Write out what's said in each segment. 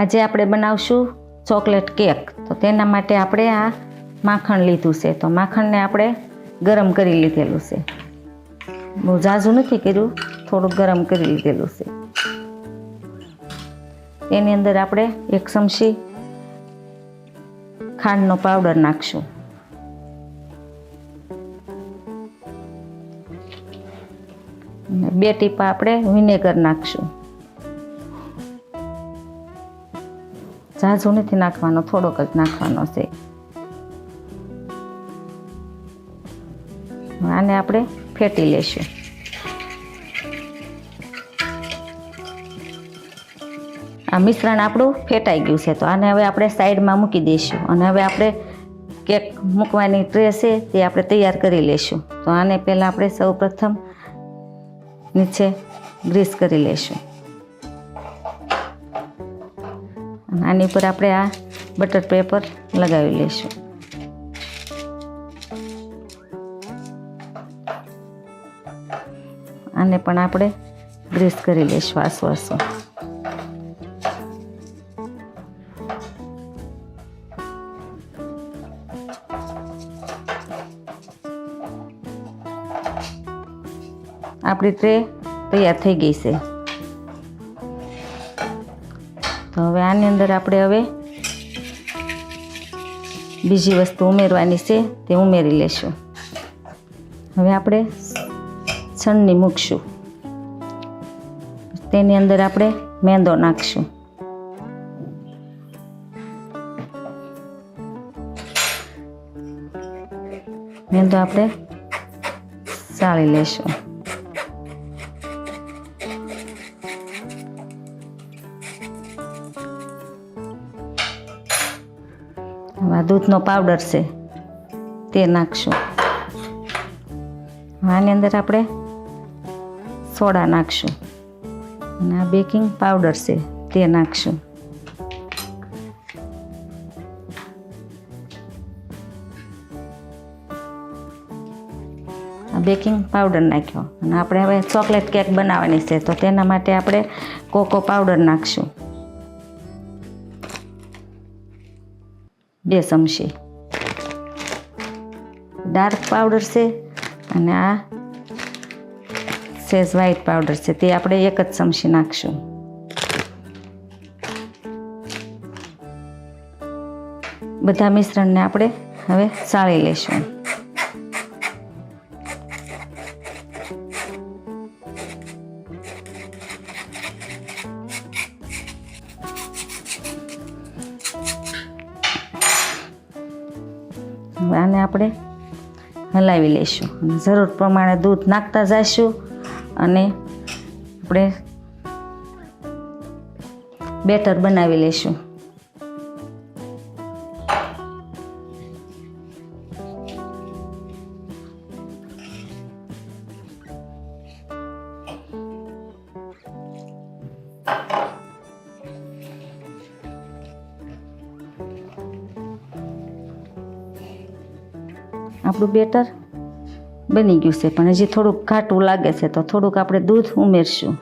આજે આપણે બનાવશું ચોકલેટ કેક. તો તેના માટે આપણે આ માખણ લીધું છે. તો માખણને આપણે ગરમ કરી લીધેલું છે. બહુ ઝાઝું નથી કર્યું, થોડુંક ગરમ કરી લીધેલું છે. તેની અંદર આપણે એક ચમચી ખાંડનો પાવડર નાખશું. બે ટીપા આપણે વિનેગર નાખશું. ઝાઝુ નથી નાખવાનો, થોડોક જ નાખવાનો છે. આને આપણે ફેટી લેશું. આ મિશ્રણ આપણું ફેટાઈ ગયું છે, તો આને હવે આપણે સાઈડમાં મૂકી દઈશું. અને હવે આપણે કેક મૂકવાની ટ્રે છે તે આપણે તૈયાર કરી લઈશું તો આને પહેલાં આપણે સૌ પ્રથમ નીચે ગ્રીસ કરી લઈશું આની ઉપર આપણે આ બટર પેપર લગાવી લઈશું. આને પણ આપણે ગ્રીસ કરી લઈશું આસુ આસુ આપણી ટ્રે તૈયાર થઈ ગઈ છે. તો હવે આની અંદર આપણે હવે બીજી વસ્તુ ઉમેરવાની છે, તે ઉમેરી લેશું. હવે આપણે છણની મૂકશું. તેની અંદર આપણે મેંદો નાખશું. મેંદો આપણે ચાળી લેશું. આ દૂધનો પાવડર છે, તે નાખશું. આની અંદર આપણે સોડા નાખશું. અને આ બેકિંગ પાવડર છે, તે નાખશું. બેકિંગ પાવડર નાખ્યો. અને આપણે હવે ચોકલેટ કેક બનાવવાની છે, તો તેના માટે આપણે કોકો પાવડર નાખશું. બે ચમચી ડાર્ક પાવડર છે અને આ સેઝ વ્હાઈટ પાવડર છે. તે આપણે એક જ ચમચી નાખશું. બધા મિશ્રણને આપણે હવે સાળી લેશું. આને આપણે હલાવી લઈશું. જરૂર પ્રમાણે દૂધ નાખતા જઈશું અને આપણે બેટર બનાવી લઈશું. આપણું બેટર બની ગયું છે. પણ હજી થોડુંક ઘાટું લાગે છે, તો થોડુંક આપણે દૂધ ઉમેરશું.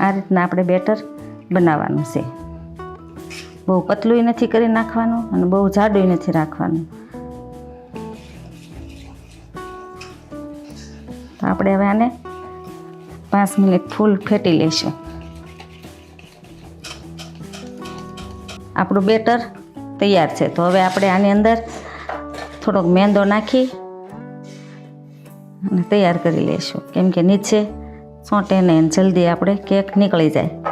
આ રીતના આપણે બેટર બનાવવાનું છે. બહુ પતલું નથી કરી નાખવાનું અને બહુ જાડું નથી રાખવાનું. તો આપણે હવે આને પાંચ મિનિટ ફૂલ ફેટી લઈશું આપણું બેટર તૈયાર છે. તો હવે આપણે આની અંદર થોડોક મેંદો નાખી અને તૈયાર કરી લઈશું કેમ કે નીચે સોંટે નહીં જલ્દી આપણે કેક નીકળી જાય.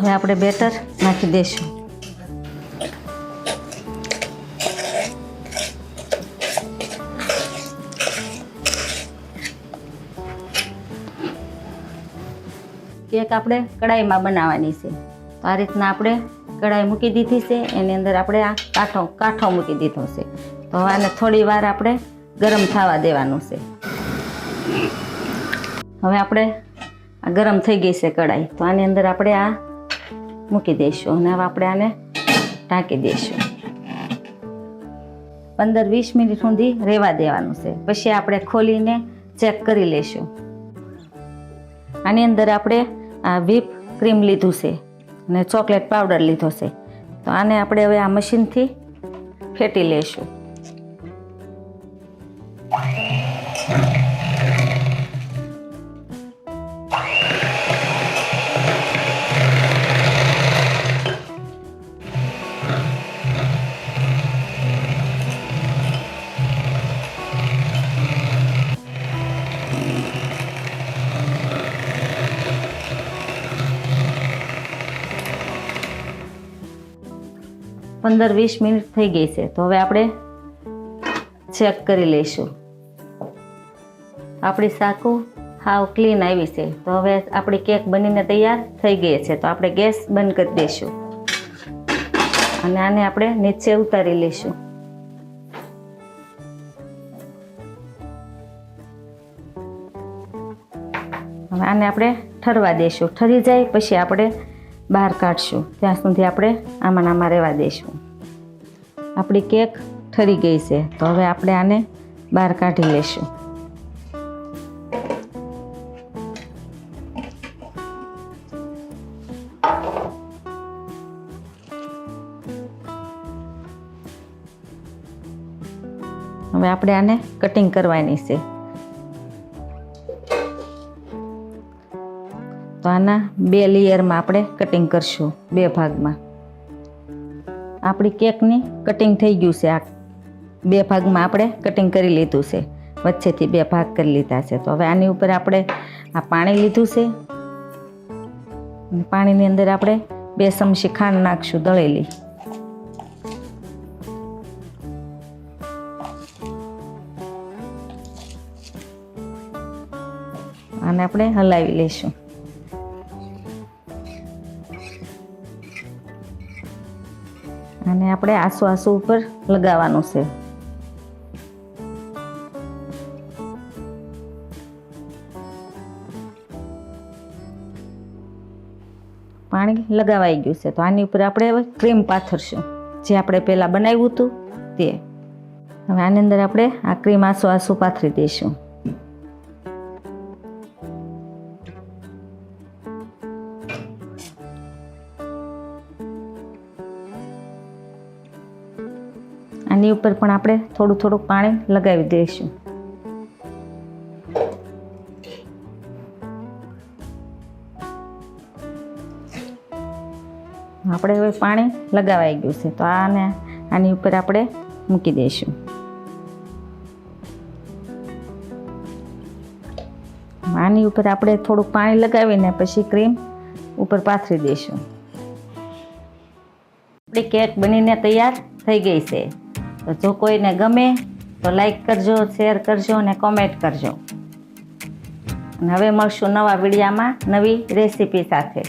હવે આપણે બેટર નાખી દઈશું કેક આપણે કડાઈમાં બનાવવાની છે. તો આ રીતના આપણે કડાઈ મૂકી દીધી છે. એની અંદર આપણે આ કાંઠો કાંઠો મૂકી દીધો છે. તો હવે આને થોડી વાર આપણે ગરમ થવા દેવાનું છે. હવે આપણે આ ગરમ થઈ ગઈ છે કઢાઈ. તો આની અંદર આપણે આ મૂકી દઈશું. અને હવે આપણે આને ઢાંકી દઈશું. પંદર વીસ મિનિટ સુધી રહેવા દેવાનું છે. પછી આપણે ખોલીને ચેક કરી લઈશું. આની અંદર આપણે આ વીપ ક્રીમ લીધું છે અને ચોકલેટ પાવડર લીધો છે. તો આને આપણે હવે આ મશીનથી ફેટી લઈશું. પંદર વીસ મિનિટ થઈ ગઈ છે. તો હવે આપણે ચેક કરી લઈશું. આપણી સાકુ હાવ ક્લીન આવી છે. તો હવે આપણી કેક બનીને તૈયાર થઈ ગઈ છે. તો આપણે ગેસ બંધ કરી દઈશું. અને આને આપણે નીચે ઉતારી લઈશું. હવે આને આપણે ઠરવા દઈશું. ઠરી જાય પછી આપણે બહાર કાઢશું. ત્યાં સુધી આપણે આમાં આમાં રહેવા દઈશું આપણી કેક ઠરી ગઈ છે, તો હવે આપણે આને બહાર કાઢી લઈશું હવે આપણે આને કટિંગ કરવાની છે. તો આના બે લેયરમાં આપણે કટિંગ કરશું, બે ભાગમાં. આપણી કેકની કટિંગ થઈ ગયું છે આ. બે ભાગમાં આપણે કટિંગ કરી લીધું છે. વચ્ચેથી બે ભાગ કરી લીધા છે. તો હવે આની ઉપર આપણે આ પાણી લીધું છે. પાણીની અંદર આપણે બે ચમચી ખાંડ નાખશું દળેલી. આને આપણે હલાવી લઈશું. અને આપણે આસુ આસુ ઉપર લગાવવાનું છે. પાણી લગાવાઈ ગયું છે. તો આની ઉપર આપણે હવે ક્રીમ પાથરશું. જે આપણે પહેલાં બનાવ્યું હતું તે. હવે આની અંદર આપણે આ ક્રીમ આસુ આસુ પાથરી દઈશું. આની ઉપર પણ આપણે થોડું થોડું પાણી લગાવી દઈશું. આપણે હવે પાણી લગાવાઈ ગયું છે, તો આને આની ઉપર આપણે મૂકી દઈશું. આની ઉપર આપણે થોડુંક પાણી લગાવીને પછી ક્રીમ ઉપર પાથરી દઈશું. આપણી કેક બનીને તૈયાર થઈ ગઈ છે. તો જો કોઈને ગમે તો લાઈક કરજો શેર કરજો અને કોમેન્ટ કરજો. અને હવે મળશું નવા વિડીયામાં નવી રેસીપી સાથે.